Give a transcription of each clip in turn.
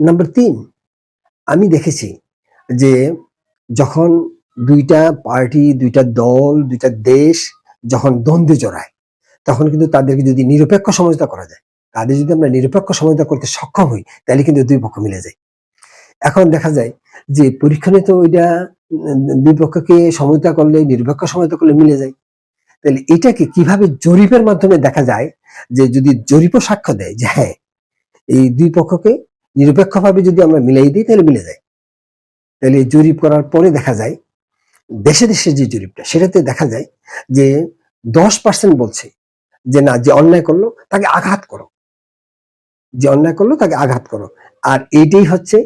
Number তিন, আমি দেখেছি যে যখন দুইটা পার্টি, দুইটা দল, দুইটা দেশ যখন দ্বন্দ্বে জড়ায়, তখন কিন্তু তাদেরকে যদি নিরপেক্ষ সমঝোতা করা যায়, তাদের যদি আমরা নিরপেক্ষ সমঝোতা করতে সক্ষম হই, তাহলে কিন্তু দুই পক্ষ মিলে যায়। এখন দেখা যায় যে পরীক্ষণে তো ওইটা দুই পক্ষকে সমঝোতা করলে, নিরপেক্ষ সমঝোতা করলে মিলে যায়। তাহলে এটাকে কীভাবে জরিপের মাধ্যমে দেখা যায় যে যদি জরিপও সাক্ষ্য দেয় যে হ্যাঁ এই দুই পক্ষকে নিরপেক্ষভাবে যদি আমরা মিলাই দিই, তাহলে মিলে যায়। তাহলে জরিপ করার পরে দেখা যায়, দেশে দেশে যে জরিপটা, সেটাতে দেখা যায় যে দশ পার্সেন্ট বলছে যে না, যে অন্যায় করল, তাকে আঘাত করো। যে অন্যায় করল, তাকে আঘাত করো। আর এইটাই হচ্ছে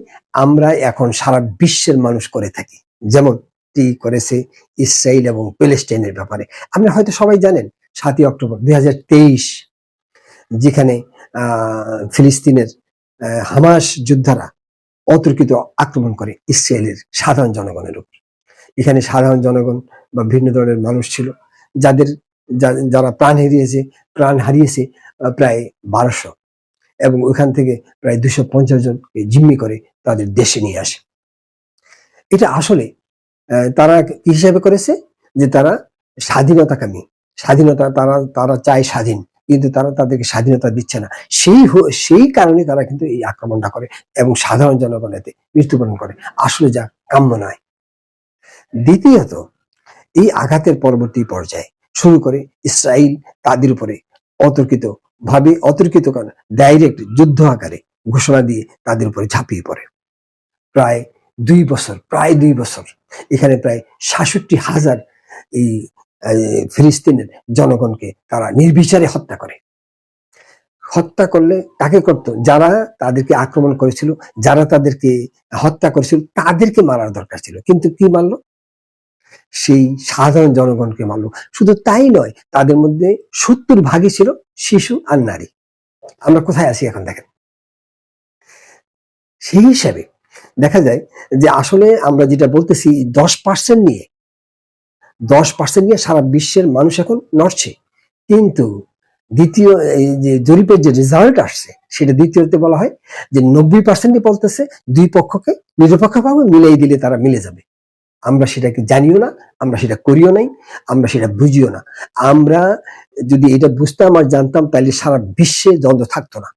আমরা এখন সারা বিশ্বের মানুষ করে থাকি। যেমন টি করেছে ইসরায়েল এবং প্যালেস্টাইনের ব্যাপারে। আপনারা হয়তো সবাই জানেন, সাতই অক্টোবর দু হাজার তেইশ, যেখানে ফিলিস্তিনের হামাস যোদ্ধারা অতর্কিত আক্রমণ করে ইসরায়েলের সাধারণ জনগণের উপর। এখানে সাধারণ জনগণ বা ভিন্ন ধরনের মানুষ ছিল, যাদের যারা প্রাণ হারিয়েছে প্রাণ হারিয়েছে প্রায় বারোশো এবং ওখান থেকে প্রায় দুশো পঞ্চাশ জনকে জিম্মি করে তাদের দেশে নিয়ে আসে। এটা আসলে তারা কি হিসাবে করেছে? যে তারা স্বাধীনতাকামী, স্বাধীনতা তারা তারা চায় স্বাধীন। কিন্তু তারা তাদেরকে স্বাধীনতা দিচ্ছে না। সেই সেই কারণে তারা কিন্তু এই আক্রমণটা করে এবং সাধারণ জনগণ এতে মৃত্যুবরণ করে। আসলে যা কাম্য নয়। দ্বিতীয়ত, এই আঘাতের পরবর্তী পর্যায়ে শুরু করে ইসরায়েল তাদের উপরে অতর্কিত ভাবে অতর্কিত ডাইরেক্ট যুদ্ধ আকারে ঘোষণা দিয়ে তাদের উপরে ঝাঁপিয়ে পড়ে। প্রায় দুই বছর, প্রায় দুই বছর, এখানে প্রায় সাতষট্টি হাজার এই ফিলিস্তিনের জনগণকে তারা নির্বিচারে হত্যা করে। হত্যা করলে কাকে করত? যারা তাদেরকে আক্রমণ করেছিল, যারা তাদেরকে হত্যা করেছিল, তাদেরকে মারার দরকার ছিল। কিন্তু কি মারলো? সেই সাধারণ জনগণকে মারলো। শুধু তাই নয়, তাদের মধ্যে সত্তর ভাগই ছিল শিশু আর নারী। আমরা কোথায় আছি এখন দেখেন? সেই হিসাবে দেখা যায় যে আসলে আমরা যেটা বলতেছি, দশ পার্সেন্ট নিয়ে দশ পার্সেন্ট নিয়ে সারা বিশ্বের মানুষ এখন নড়ছে। কিন্তু দ্বিতীয় যে জরিপের যে রেজাল্ট আসছে, সেটা দ্বিতীয়তে বলা হয় যে নব্বই পার্সেন্টই বলতেছে, দুই পক্ষকে নিরপেক্ষভাবে মিলাই দিলে তারা মিলে যাবে। আমরা সেটাকে জানিও না, আমরা সেটা করিও নাই, আমরা সেটা বুঝিও না। আমরা যদি এটা বুঝতাম আর জানতাম, তাহলে সারা বিশ্বে দ্বন্দ্ব থাকতো না।